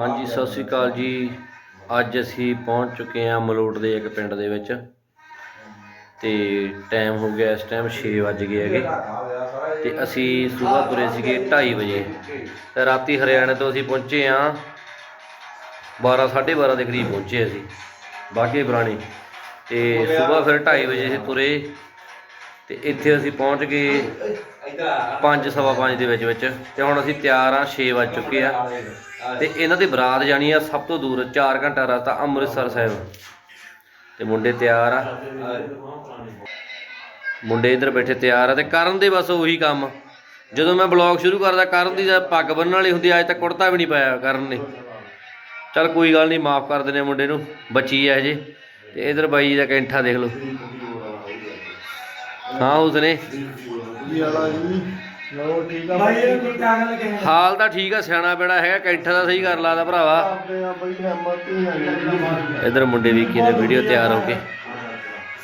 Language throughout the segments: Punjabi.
ਹਾਂਜੀ, ਸਤਿ ਸ੍ਰੀ ਅਕਾਲ ਜੀ। ਅੱਜ ਅਸੀਂ ਪਹੁੰਚ ਚੁੱਕੇ ਹਾਂ ਮਲੋਟ ਦੇ ਇੱਕ ਪਿੰਡ ਦੇ ਵਿੱਚ। ਤੇ ਟਾਈਮ ਹੋ ਗਿਆ ਇਸ ਟਾਈਮ 6 ਵੱਜ ਗਏ ਹੈਗੇ। ਤੇ ਅਸੀਂ ਸਵੇਰ ਤੁਰੇ ਸੀਗੇ 2:30 ਵਜੇ। ਤੇ ਰਾਤੀ ਹਰਿਆਣੇ ਤੋਂ ਅਸੀਂ ਪਹੁੰਚੇ ਹਾਂ। 12 12:30 ਦੇ ਕਰੀਬ ਪਹੁੰਚੇ ਅਸੀਂ ਬਾਗੇ ਬਰਾਣੀ ਤੇ ਸਵੇਰ ਫਿਰ 2:30 ਵਜੇ ਅਸੀਂ ਤੁਰੇ ਤੇ ਇੱਥੇ ਅਸੀਂ ਪਹੁੰਚ ਗਏ ਪੰਜ, ਸਵਾ ਪੰਜ ਦੇ ਵਿੱਚ ਵਿੱਚ ਤੇ ਹੁਣ ਅਸੀਂ ਤਿਆਰ ਆ 6 ਵੱਜ ਚੁੱਕੇ ਆ। ਤੇ ਇਹਨਾਂ ਦੀ ਬਰਾਤ ਜਾਣੀ ਆ ਸਭ ਤੋਂ ਦੂਰ 4 ਘੰਟਾ ਰਸਤਾ ਅੰਮ੍ਰਿਤਸਰ ਸਾਹਿਬ। ਤੇ ਮੁੰਡੇ ਤਿਆਰ ਆ। ਮੁੰਡੇ ਇੱਧਰ ਬੈਠੇ ਤਿਆਰ ਆ ਤੇ ਕਰਨ ਦੇ ਬਸ ਉਹੀ ਕੰਮ। ਜਦੋਂ ਮੈਂ ਬਲੌਗ ਸ਼ੁਰੂ ਕਰਦਾ ਕਰਨ ਦੀ ਪੱਗ ਬੰਨਣ ਵਾਲੀ ਹੁੰਦੀ ਅੱਜ ਤੱਕ ਕੁੜਤਾ ਵੀ ਨਹੀਂ ਪਾਇਆ ਕਰਨ ਨੇ। ਚਲ ਕੋਈ ਗੱਲ ਨਹੀਂ ਮਾਫ ਕਰ ਦਿੰਦੇ ਆ ਮੁੰਡੇ ਨੂੰ ਬੱਚੀ ਆ ਹਜੇ ਤੇ ਇਧਰ ਬਾਈ ਦਾ ਕੈਂਠਾ ਦੇਖ ਲਓ। ਹਾਂ ਉਸਨੇ ਜੀ ਜੀ ਹਾਲ ਤਾਂ ਠੀਕ ਆ ਸਿਆਣਾ ਬੇੜਾ ਹੈਗਾ ਕੈਂਠਾ ਦਾ ਸਹੀ ਕਰ ਲਾਦਾ ਭਰਾਵਾ। ਇਧਰ ਮੁੰਡੇ ਵੀ ਕੀ ਨੇ ਵੀਡੀਓ ਤਿਆਰ ਹੋ ਕੇ।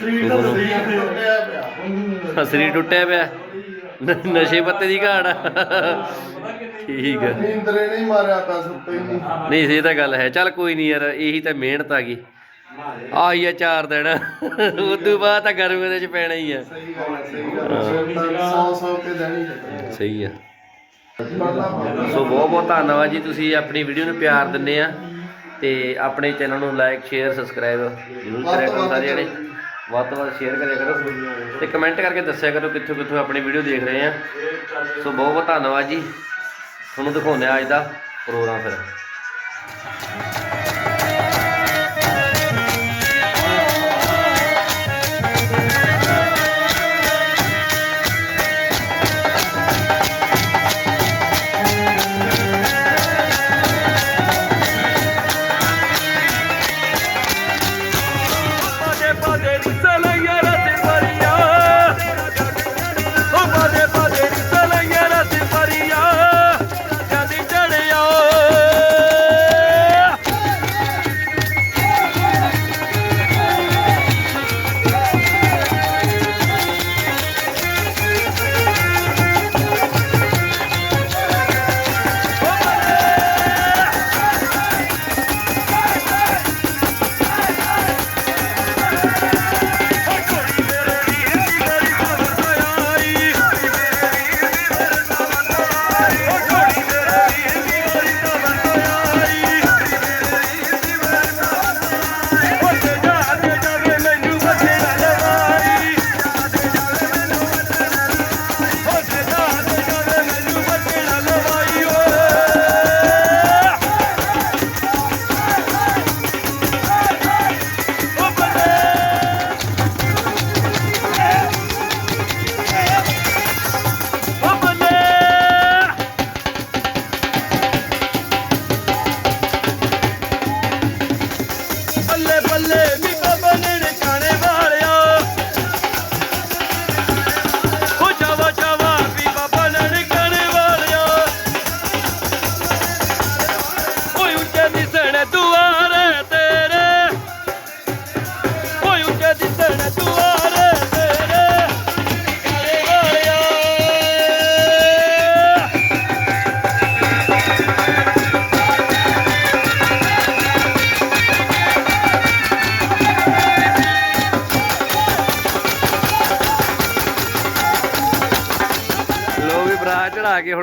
ਸਰੀਰ ਤਾਂ ਤੇ ਟੁੱਟਿਆ ਪਿਆ। ਸਰੀਰ ਟੁੱਟਿਆ ਪਿਆ। ਨ- ਨਸ਼ੇ ਪੱਤੇ ਦੀ ਘਾੜ ਆ। ਠੀਕ ਆ। ਨੀਂਦਰੇ ਨਹੀਂ ਮਾਰਿਆ ਤਾਂ ਸੁੱਤੇ ਹੀ ਨਹੀਂ। ਨਹੀਂ ਇਹ ਤਾਂ ਗੱਲ ਹੈ। ਚੱਲ ਕੋਈ ਨਹੀਂ ਯਾਰ ਇਹੀ ਤਾਂ ਮਿਹਨਤ ਆ ਗਈ। ਆਈ ਆ ਚਾਰ ਦਿਨ। ਉਦੋਂ ਬਾਅਦ ਤਾਂ ਗਰਮੀ ਦੇ ਚ ਪੈਣਾ ਹੀ ਆ। ਸਹੀ ਗੱਲ ਹੈ ਸਹੀ ਗੱਲ ਹੈ। ਸੌ ਸੌ ਕੇ ਦੇਣੀ ਹੈ ਸਹੀ ਆ। ਸੋ ਬਹੁਤ ਬਹੁਤ ਧੰਨਵਾਦ ਜੀ। ਤੁਸੀਂ ਆਪਣੀ ਵੀਡੀਓ ਨੂੰ ਪਿਆਰ ਦਿੰਦੇ ਆ ਤੇ ਆਪਣੇ ਚੈਨਲ ਨੂੰ ਲਾਈਕ ਸ਼ੇਅਰ ਸਬਸਕ੍ਰਾਈਬ ਜ਼ਰੂਰ ਕਰਿਆ ਕਰੋ ਸਾਰੇ ਜਣੇ। ਵੱਧ ਤੋਂ ਵੱਧ ਸ਼ੇਅਰ ਕਰਿਆ ਕਰੋ ਤੇ ਕਮੈਂਟ ਕਰਕੇ ਦੱਸਿਆ ਕਰੋ ਕਿੱਥੋਂ ਕਿੱਥੋਂ ਆਪਣੀ ਵੀਡੀਓ ਦੇਖ ਰਹੇ ਆ। ਸੋ ਬਹੁਤ ਬਹੁਤ ਧੰਨਵਾਦ ਜੀ। ਤੁਹਾਨੂੰ ਦਿਖਾਉਂਦੇ ਆ ਅੱਜ ਦਾ ਪ੍ਰੋਗਰਾਮ ਫਿਰ।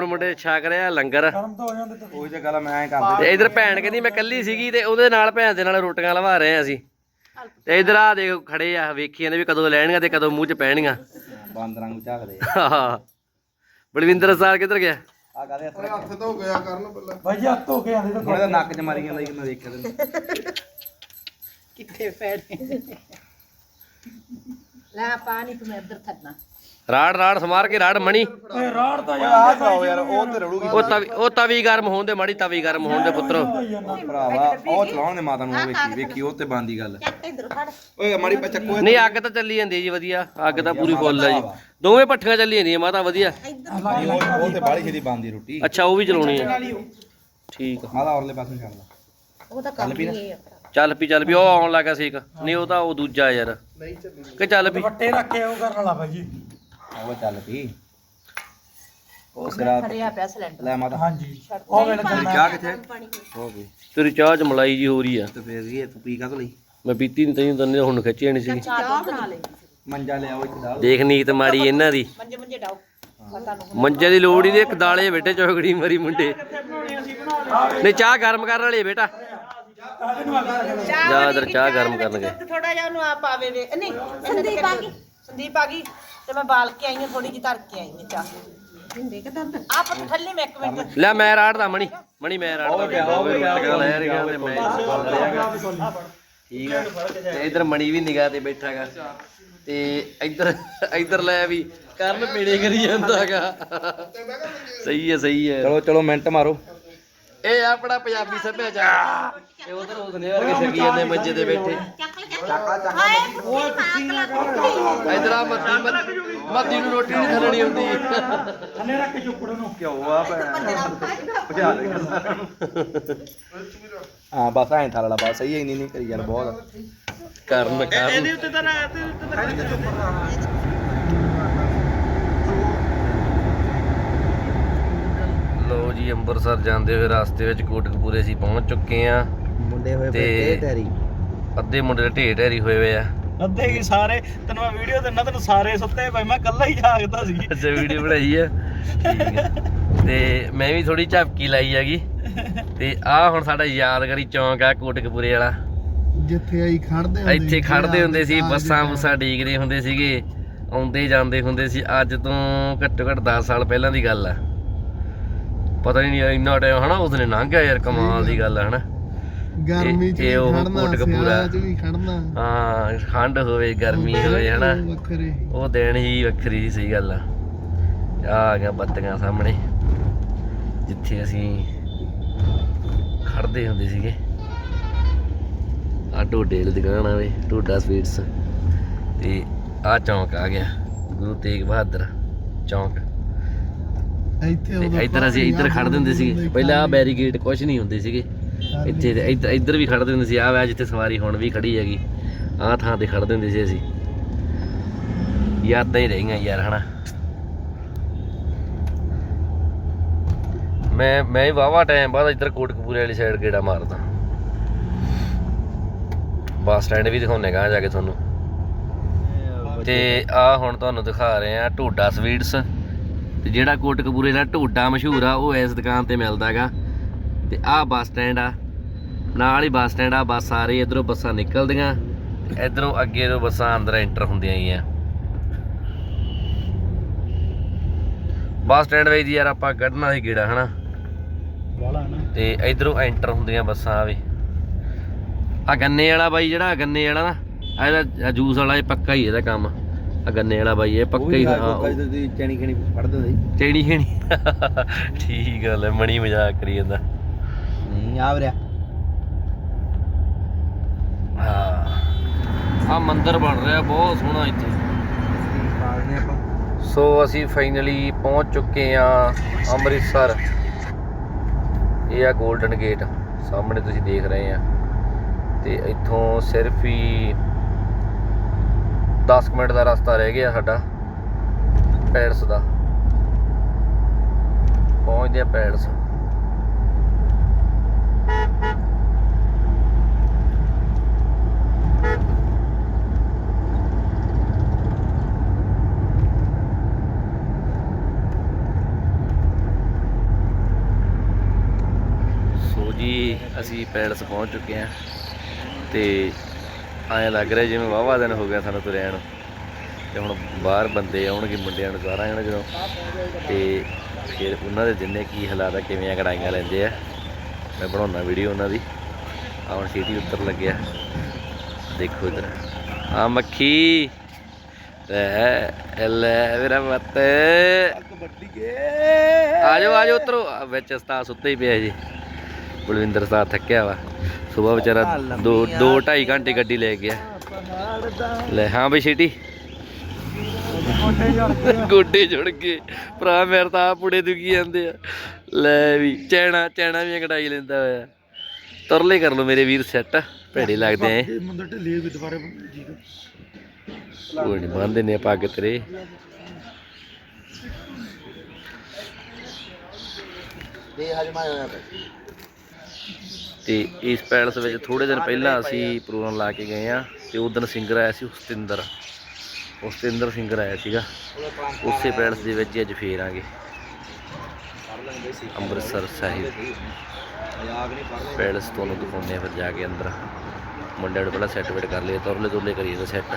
ਹੁਣ ਮੁੰਡੇ ਛਕ ਰਿਹਾ ਲੰਗਰ। ਕੰਮ ਤਾਂ ਹੋ ਜਾਂਦੇ ਤਾਂ। ਉਹੀ ਤੇ ਗੱਲ ਮੈਂ ਕਰਦੇ। ਤੇ ਇਧਰ ਭੈਣ ਕਹਿੰਦੀ ਮੈਂ ਕੱਲੀ ਸੀਗੀ ਤੇ ਉਹਦੇ ਨਾਲ ਭੈਣ ਦੇ ਨਾਲ ਰੋਟੀਆਂ ਲਵਾ ਰਹੇ ਆ ਅਸੀਂ। ਤੇ ਇਧਰ ਆ ਦੇਖੋ ਖੜੇ ਆ ਵੇਖੀ ਜਾਂਦੇ ਵੀ ਕਦੋਂ ਲੈਣੀਆਂ ਤੇ ਕਦੋਂ ਮੂੰਹ 'ਚ ਪੈਣੀਆਂ ਬਾਂਦਰਾਂ ਨੂੰ ਝਾਕਦੇ। ਬਲਵਿੰਦਰ ਸਾਹਿਬ ਕਿੱਧਰ ਗਿਆ? ਆ ਕਹਦੇ ਹੱਥ ਧੋ ਗਿਆ ਕਰਨ ਪਹਿਲਾਂ। ਭਾਈ ਹੱਥ ਧੋ ਕੇ ਆਂਦੇ ਤਾਂ ਨੱਕ 'ਚ ਮਾਰੀ ਜਾਂਦਾ ਕਿ ਮੈਂ ਦੇਖਿਆ ਤੈਨੂੰ। ਕਿੱਥੇ ਪੈਣੇ ਲੈ ਪਾਣੀ ਤੂੰ ਇੱਧਰ ਥੱਕਣਾ ਰਾੜ ਰਾੜ ਸਮਾਰ ਕੇ ਰਾੜ ਮਣੀ। ਓਏ ਰਾੜ ਤਾਂ ਆ ਯਾਰ ਚਲਾਓ ਯਾਰ ਉਹ ਤੇ ਰੜੂਗੀ ਉਹ ਤਵੀ ਉਹ ਤਵੀ ਗਰਮ ਹੋਣ ਦੇ ਮਾੜੀ ਤਵੀ ਗਰਮ ਹੋਣ ਦੇ ਪੁੱਤਰੋ। ਭਰਾਵਾ ਉਹ ਚਲਾਉਣ ਦੇ ਮਾਤਾ ਨੂੰ ਉਹ ਵੇਖੀ ਵੇਖੀ ਉਹ ਤੇ ਬੰਦੀ ਗੱਲ। ਓਏ ਮਾੜੀ ਪਾ ਚੱਕੋ ਨਹੀਂ ਅੱਗ ਤਾਂ ਚੱਲੀ ਜਾਂਦੀ ਹੈ ਜੀ ਵਧੀਆ। ਅੱਗ ਤਾਂ ਪੂਰੀ ਫੁੱਲ ਹੈ ਜੀ। ਦੋਵੇਂ ਪੱਠੀਆਂ ਚੱਲੀ ਜਾਂਦੀਆਂ ਮਾਤਾ ਵਧੀਆ। ਇੱਧਰ ਉਹ ਤੇ ਬਾਲੀ ਛੇਦੀ ਬੰਦੀ ਰੋਟੀ। ਅੱਛਾ ਉਹ ਵੀ ਚਲਾਉਣੀ ਹੈ। ਠੀਕ ਆ। ਮਾਦਾ ਔਰਲੇ ਪਾਸੇ ਛੱਡ ਲਾ। ਉਹ ਤਾਂ ਕੰਮ ਹੀ ਹੈ ਚੱਲ ਪੀ ਚੱਲ ਪੀ ਉਹ ਆਉਣ ਲੱਗਾ ਸੇਕ ਨਹੀਂ ਉਹ ਤਾਂ ਉਹ ਦੂਜਾ ਯਾਰ। ਕਿ ਚੱਲ ਪੀ ਵੱਟੇ ਰੱਖ ਕੇ ਉਹ ਕਰਨ ਵਾਲਾ ਬਾਈ ਜੀ। ਉਹ ਚੱਲ ਪੀ ਉਹ ਸਿਰਾ ਹਰਿਆ ਪਿਆ ਸਿਲੰਡਰ ਲੈ ਮਾਤਾ। ਹਾਂਜੀ। ਉਹ ਵੇਲੇ ਗੰਨਾ ਚਾਹ ਕਿੱਥੇ? ਹੋ ਗਈ। ਤੇਰੀ ਚਾਹ ਚ ਮਲਾਈ ਜੀ ਹੋ ਰਹੀ ਆ। ਤੇ ਫੇਰ ਇਹ ਤੂੰ ਪੀ ਕਾ ਲਈ? ਮੈਂ ਪੀਤੀ ਨਹੀਂ ਤੈਨੂੰ ਤਾਂ ਨਹੀਂ ਹੁਣ ਖਿੱਚੀ ਜਾਣੀ ਸੀ ਚਾਹ ਬਣਾ ਲੈ ਮੰਜਾ ਲਿਆਓ ਇੱਥੇ ਡਾਲ ਦੇਖ ਨੀਤ ਮਾੜੀ ਇਹਨਾਂ ਦੀ। ਮੰਜੇ ਮੰਜੇ ਡਾਓ। ਮੰਜੇ ਦੀ ਲੋੜ ਹੀ ਨਹੀਂ ਇੱਕ ਦਾਲੇ ਬੇਟੇ ਚੌਕੜੀ ਮਰੀ ਮੁੰਡੇ। ਨਹੀਂ ਚਾਹ ਗਰਮ ਕਰਨ ਵਾਲੀ ਬੇਟਾ। ਜਾ ਇਧਰ ਚਾਹ ਗਰਮ ਕਰਨਗੇ। ਥੋੜਾ ਜਿਹਾ ਉਹਨੂੰ ਆਪ ਆਵੇ ਵੇ। ਨਹੀਂ ਸੰਦੀਪ ਆ ਗਈ। ਸੰਦੀਪ ਆ ਗਈ ਤੇ ਮੈਂ ਬਾਲ ਕੇ ਆਈ ਹਾਂ ਥੋੜੀ ਜਿਹੀ ਧਰ ਕੇ ਆਈ ਹਾਂ ਚਾਹ। ਆਪ ਠੱਲੀ ਮੈਂ ਇੱਕ ਮਿੰਟ। ਲੈ ਮੈਂ ਰਾੜਦਾ ਮਣੀ। ਮਣੀ ਮੈਂ ਰਾੜਦਾ ਲੈ ਰਿਹਾ ਤੇ ਮੈਂ ਠੀਕ ਆ। ਤੇ ਇਧਰ ਮਣੀ ਵੀ ਨਿਗਾਹ ਤੇ ਬੈਠਾਗਾ ਤੇ ਇੱਧਰ ਇੱਧਰ ਲੈ ਵੀ ਕਰਨ ਪੀਣੇ ਕਰੀ ਜਾਂਦਾਗਾ ਸਹੀ ਹੈ ਸਹੀ ਹੈ। ਚਲੋ ਚਲੋ ਮਿੰਟ ਮਾਰੋ। ਇਹ ਆਪਣਾ ਪੰਜਾਬੀ ਸੱਭਿਆਚਾਰ ਇਹ ਉਧਰ ਉਸਨੇ ਵਰਗੇ ਸਕੀ ਜਾਂਦੇ ਮੰਜੇ ਤੇ ਬੈਠੇ। ਇਧਰ ਆ ਮੱਤੀ ਮੱਤੀ ਨੂੰ ਰੋਟੀ ਨਹੀਂ ਥਲਣੀ ਹੁੰਦੀ। ਥੱਲੇ ਰੱਖ ਕੇ ਚੁੱਪੜ ਨੂੰ ਘਿਓ ਆ ਭਜਾ ਦੇ ਹਾਂ ਬਸ ਐਂ ਥਾਲੜਾ ਬਸ ਸਹੀ ਹੈ ਇੰਨੀ ਨਹੀਂ ਕਰੀ ਯਾਰ ਬਹੁਤ। ਕਰਨ ਕਰਨ। ਉੱਤੇ ਤਾਂ ਇਹਦੇ ਉੱਤੇ ਤਾਂ ਲੋ ਜੀ ਅੰਮ੍ਰਿਤਸਰ ਜਾਂਦੇ ਹੋਏ ਰਸਤੇ ਵਿੱਚ ਕੋਟਕਪੂਰੇ ਅਸੀਂ ਪਹੁੰਚ ਚੁੱਕੇ ਆ ਮੁੰਡੇ ਹੋਏ ਤੇ- ਤੇਰੀ ਅੱਧੇ ਮੁੰਡੇ ਦੇ ਢੇਰ ਢੇਰੀ ਹੋਏ ਹੋਏ ਆ। ਅੱਧੇ ਹੀ ਸਾਰੇ ਤੈਨੂੰ ਮੈਂ ਵੀਡੀਓ ਦਿੰਦਾ ਤੈਨੂੰ ਸਾਰੇ ਸੁੱਤੇ ਪਏ ਮੈਂ ਇਕੱਲਾ ਹੀ ਜਾਗਦਾ ਸੀ। ਅੱਛਾ ਵੀਡੀਓ ਬਣਾਈ ਆ। ਠੀਕ ਆ। ਤੇ ਮੈਂ ਵੀ ਥੋੜੀ ਝਪਕੀ ਲਾਈ ਹੈਗੀ। ਤੇ ਆ ਹੁਣ ਸਾਡਾ ਯਾਦਗਾਰੀ ਚੌਂਕ ਆ ਕੋਟਕਪੂਰੇ ਵਾਲਾ। ਜਿੱਥੇ ਆਈ ਖੜਦੇ ਹੁੰਦੇ ਇੱਥੇ ਖੜਦੇ ਹੁੰਦੇ ਸੀ ਬੱਸਾਂ ਬੁੱਸਾਂ ਡੀਕਦੇ ਹੁੰਦੇ ਸੀਗੇ ਆਉਂਦੇ ਜਾਂਦੇ ਹੁੰਦੇ ਸੀ। ਅੱਜ ਤੋਂ ਘੱਟੋ ਘੱਟ 10 ਸਾਲ ਪਹਿਲਾਂ ਦੀ ਗੱਲ ਆ। ਪਤਾ ਹੀ ਨਹੀਂ ਇੰਨਾ ਟਾਈਮ ਹਨਾ ਉਸਨੇ ਲੰਘ ਗਿਆ ਯਾਰ ਕਮਾਲ ਦੀ ਗੱਲ ਆ। ਹਨਾ। ਗਰਮੀ ਚ ਇਹ ਉਹ ਵੀ ਖੜਨਾ। ਹਾਂ ਠੰਡ ਹੋਵੇ ਗਰਮੀ ਹੋਵੇ ਹਨਾ। ਉਹ ਦਿਨ ਹੀ ਵੱਖਰੀ ਸੀ ਗੱਲ ਆ। ਆ ਗਿਆ ਬੱਤੀਆਂ ਸਾਹਮਣੇ ਜਿੱਥੇ ਅਸੀਂ ਖੜਦੇ ਹੁੰਦੇ ਸੀਗੇ। ਆ ਢੋਡੇ ਦੀ ਦੁਕਾਨ ਆ ਵੇ ਢੋਡਾ ਸਵੀਟਸ ਤੇ ਆ ਚੌਂਕ ਆ ਗਿਆ ਗੁਰੂ ਤੇਗ ਬਹਾਦਰ ਚੌਂਕ। ਇੱਥੇ ਉਦੋਂ ਇੱਧਰ ਅਸੀਂ ਇੱਧਰ ਖੜਦੇ ਹੁੰਦੇ ਸੀਗੇ। ਪਹਿਲਾਂ ਆ ਬੈਰੀਕੇਡ ਕੁਝ ਨਹੀਂ ਹੁੰਦੇ ਸੀਗੇ। ਇੱਥੇ ਇੱਧਰ ਇੱਧਰ ਵੀ ਖੜਦੇ ਹੁੰਦੇ ਸੀ ਆ ਵਾ ਜਿੱਥੇ ਸਵਾਰੀ ਹੁਣ ਵੀ ਖੜੀ ਹੈਗੀ। ਆਹ ਥਾਂ ਤੇ ਖੜਦੇ ਹੁੰਦੇ ਸੀ ਅਸੀਂ। ਯਾਦਾਂ ਹੀ ਰਹੀਆਂ ਯਾਰ ਹਨਾ। ਮੈਂ ਮੈਂ ਵੀ ਵਾਵਾ ਟਾਈਮ ਬਾਅਦ ਇੱਧਰ ਕੋਟਕਪੂਰੇ ਵਾਲੀ ਸਾਈਡ ਗੇੜਾ ਮਾਰਦਾ। ਬੱਸ ਸਟੈਂਡ ਵੀ ਦਿਖਾਉਣੇ ਗਾ ਜਾ ਕੇ ਤੁਹਾਨੂੰ। ਤੇ ਆ ਹੁਣ ਤੁਹਾਨੂੰ ਦਿਖਾ ਰਹੇ ਆ ਢੋਡਾ ਸਵੀਟਸ। ਤੇ ਜਿਹੜਾ ਕੋਟਕਪੂਰੇ ਦਾ ਢੋਡਾ ਮਸ਼ਹੂਰ ਆ ਉਹ ਇਸ ਦੁਕਾਨ ਤੇ ਮਿਲਦਾ ਹੈਗਾ। ਤੇ ਆਹ ਬੱਸ ਸਟੈਂਡ ਆ। ਨਾਲ ਹੀ ਬੱਸ ਸਟੈਂਡ ਆ ਬੱਸ ਆ ਰਹੀ ਇਧਰੋਂ ਬੱਸਾਂ ਨਿਕਲਦੀਆਂ ਇਧਰੋਂ ਅੱਗੇ ਤੋਂ ਬੱਸਾਂ ਅੰਦਰ ਐਂਟਰ ਹੁੰਦੀਆਂ ਹੀ ਆ। ਬੱਸ ਸਟੈਂਡ ਵਿੱਚ ਦੀ ਯਾਰ ਆਪਾਂ ਕੱਢਣਾ ਸੀ ਗੇੜਾ ਹਨਾ? ਵਾਲਾ ਨਾ ਤੇ ਇਧਰੋਂ ਐਂਟਰ ਹੁੰਦੀਆਂ ਬੱਸਾਂ ਆਵੇ ਆ ਗੰਨੇ ਵਾਲਾ ਬਾਈ ਜਿਹੜਾ ਗੰਨੇ ਵਾਲਾ ਨਾ ਇਹਦਾ ਜੂਸ ਵਾਲਾ ਇਹ ਪੱਕਾ ਹੀ ਇਹਦਾ ਕੰਮ। ਆ ਗੰਨੇ ਵਾਲਾ ਬਾਈ ਇਹ ਪੱਕਾ ਹੀ ਹਾਂ ਉਹ- ਦੀ ਚੈਣੀ ਖਣੀ ਸੀ ਠੀਕ ਗੱਲ ਹੈ ਮਣੀ ਮਜ਼ਾਕ ਕਰੀ ਜਾਂਦਾ। ਨਹੀਂ ਆ ਵੀਰਿਆ। ਹਾਂ। ਆ ਮੰਦਿਰ ਬਣ ਰਿਹਾ ਬਹੁਤ ਸੋਹਣਾ ਇੱਥੇ। ਆਪਾਂ। ਸੋ ਅਸੀਂ ਫਾਈਨਲੀ ਪਹੁੰਚ ਚੁੱਕੇ ਆ ਅੰਮ੍ਰਿਤਸਰ। ਇਹ ਆ 골ਡਨ ਗੇਟ ਸਾਹਮਣੇ ਤੁਸੀਂ ਦੇਖ ਰਹੇ ਆ। ਤੇ ਇੱਥੋਂ ਸਿਰਫ ਹੀ 10 ਮਿੰਟ ਦਾ ਰਸਤਾ ਰਹਿ ਗਿਆ ਸਾਡਾ ਪੈਰਸ ਦਾ। ਪਹੁੰਚਦੇ ਆ ਪੈਰਸ ਸੋ ਜੀ, ਅਸੀਂ ਪੈਲਸ ਪਹੁੰਚ ਚੁੱਕੇ ਹਾਂ ਤੇ ਐਂ ਲੱਗ ਰਿਹਾ ਜਿਵੇਂ ਵਾਹਵਾ ਦਿਨ ਹੋ ਗਿਆ ਸਾਨੂੰ ਤੁਰਿਆਂ ਨੂੰ। ਤੇ ਹੁਣ ਬਾਹਰ ਬੰਦੇ ਆਉਣਗੇ ਮੁੰਡਿਆਂ ਨੂੰ ਸਾਰਾ ਆਉਣਾ ਜਦੋਂ। ਤੇ ਫਿਰ ਉਹਨਾਂ ਦੇ ਦਿਨੇ ਕੀ ਹਾਲਾਤ ਆ ਕਿਵੇਂ ਆ ਕੜਾਈਆਂ ਲੈਂਦੇ ਆ। ਮੈਂ ਬਣਾਉਣਾ ਵੀਡੀਓ ਉਹਨਾਂ ਦੀ। ਆਹ ਹੁਣ ਸੀਟੀ ਉੱਤਰ ਲੱਗਿਆ। ਦੇਖੋ ਇਧਰ। ਆ ਮੱਖੀ। ਲੈ ਲੈ ਮੇਰਾ ਮੱਤ। ਕਬੱਡੀ ਕੇ। ਆ ਜਾਓ ਆ ਜਾਓ ਉਤਰੋ। ਵਿੱਚ ਉਸਤਾਦ ਸੁੱਤੇ ਹੀ ਪਿਆ ਜੀ। ਬਲਵਿੰਦਰ ਸਾਹਿਬ ਥੱਕਿਆ ਵਾ। ਸਵੇਰ ਵਿਚਾਰਾ 2 2 2.5 ਘੰਟੇ ਗੱਡੀ ਲੈ ਗਿਆ। ਲੈ ਹਾਂ ਬਈ ਛੇਟੀ ਗੋਡੇ ਜੁੜ ਗਏ। ਭਰਾ ਮੇਰੇ ਤਾਂ ਪੁੜੇ ਦੁਖੀ ਜਾਂਦੇ ਆ। ਲੈ ਵੀ ਚੈਣਾ ਚੈਣਾ ਵੀ ਕਢਾਈ ਲੈਂਦਾ ਹੋਇਆ। ਤੁਰਲੇ ਕਰ ਲੋ ਮੇਰੇ ਵੀਰ ਸੈੱਟ। ਭੇੜੇ ਲੱਗਦੇ ਐ। ਢਿੱਲੀ ਦੁਬਾਰੇ ਜੀ ਕੋਈ ਨਹੀਂ ਬੰਨਦੇ ਨੇ ਪੱਗ ਤੇਰੇ। ਦੇ ਹਜਮਾ ਹੋਇਆ ਤੇ ਇਸ ਪੈਲਸ ਵਿੱਚ ਥੋੜੇ ਦਿਨ ਪਹਿਲਾਂ ਅਸੀਂ ਪ੍ਰੋਗਰਾਮ ਲਾ ਕੇ ਗਏ ਆ ਤੇ ਉਦੋਂ ਸਿੰਗਰ ਆਇਆ ਸੀ ਉਸਤਿੰਦਰ। ਉਸਤਿੰਦਰ ਸਿੰਗਰ ਆਇਆ ਸੀਗਾ। ਉਸੇ ਪੈਲਸ ਦੇ ਵਿੱਚ ਹੀ ਅੱਜ ਫੇਰ ਆਂਗੇ ਅੰਮ੍ਰਿਤਸਰ ਸਾਹਿਬ। ਮਜ਼ਾਕ ਨਹੀਂ ਪੜ ਪੈਲਸ ਤੁਹਾਨੂੰ ਦਿਖਾਉਂਦੇ ਆ ਫਿਰ ਜਾ ਕੇ ਅੰਦਰ। ਮੁੰਡੇ ਨੂੰ ਪਹਿਲਾਂ ਸੈੱਟ ਵੇਟ ਕਰ ਲਈਏ ਤੁਰਲੇ ਤੁਰਲੇ ਕਰੀਏ ਤਾਂ ਸੈੱਟ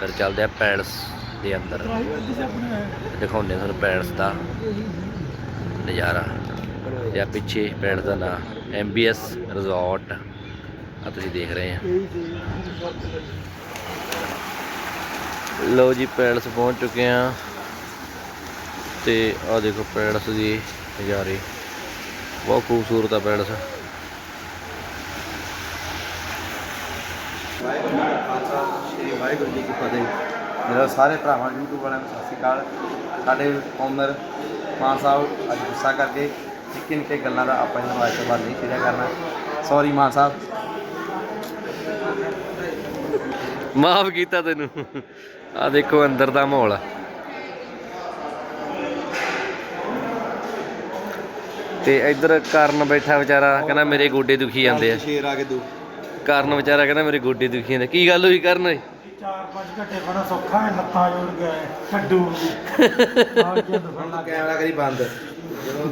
ਫਿਰ ਚੱਲਦੇ ਆ ਪੈਲਸ ਦੇ ਅੰਦਰ। ਦਿਖਾਉਂਦੇ ਆ ਤੁਹਾਨੂੰ ਪੈਲਸ ਦਾ ਨਜ਼ਾਰਾ। ਜਾਂ ਪਿੱਛੇ ਪੈਲਸ ਦਾ ਨਾਂ। ਐਮਬੀਐਸ ਰਿਜ਼ੋਰਟ ਆ ਤੁਸੀਂ ਦੇਖ ਰਹੇ ਆ। ਲਓ ਜੀ, ਪੈਲਸ ਪਹੁੰਚ ਚੁੱਕੇ ਆ। ਤੇ ਆ ਦੇਖੋ ਪੈਲਸ ਦੀ ਨਜ਼ਾਰੇ। ਬਹੁਤ ਖੂਬਸੂਰਤ ਆ ਪੈਲਸ। ਵਾਹਿਗੁਰੂ ਜੀ ਕਾ ਖਾਲਸਾ, ਸ਼੍ਰੀ ਵਾਹਿਗੁਰੂ ਜੀ ਕੀ ਫਤਿਹ। ਮੇਰਾ ਸਾਰੇ ਭਰਾਵਾਂ, YouTube ਵਾਲਿਆਂ ਨੂੰ ਸਤਿ ਸ਼੍ਰੀ ਅਕਾਲ। ਸਾਡੇ ਓਨਰ ਮਾਨ ਸਾਹਿਬ ਅੱਜ ਗੁੱਸਾ ਕਰਕੇ ਨਿੱਕੇ ਨਿੱਕੇ ਗੱਲਾਂ ਦਾ ਆਪਾਂ ਇਹਨਾਂ ਵਾਸਤੇ ਬਾਤ ਨਹੀਂ ਕਿਹਾ ਕਰਨਾ। ਸੌਰੀ ਮਾਨ ਸਾਹਿਬ। ਮਾਫ ਕੀਤਾ ਤੈਨੂੰ। ਆ ਦੇਖੋ ਅੰਦਰ ਦਾ ਮਾਹੌਲ ਤੇ ਇੱਧਰ ਕਰਨ ਬੈਠਾ ਵਿਚਾਰਾ ਕਹਿੰਦਾ ਮੇਰੇ ਗੋਡੇ ਦੁਖੀ ਜਾਂਦੇ ਆ। ਸ਼ੇਰ ਆ ਕੇ ਦੋ। ਕਰਨ ਵਿਚਾਰਾ ਕਹਿੰਦਾ ਮੇਰੇ ਗੋਡੇ ਦੁਖੀ ਜਾਂਦੇ ਕੀ ਗੱਲ ਹੋਈ ਕਰਨ ਓਏ? ਚਾਰ ਪੰਜ ਘੰਟੇ ਬੜਾ ਸੌਖਾ ਹੈ ਲੱਤਾਂ ਜੋੜ ਗਿਆ ਛੱਡੂ। ਕੈਮਰਾ ਕਰੀ ਬੰਦ। ਜਦੋਂ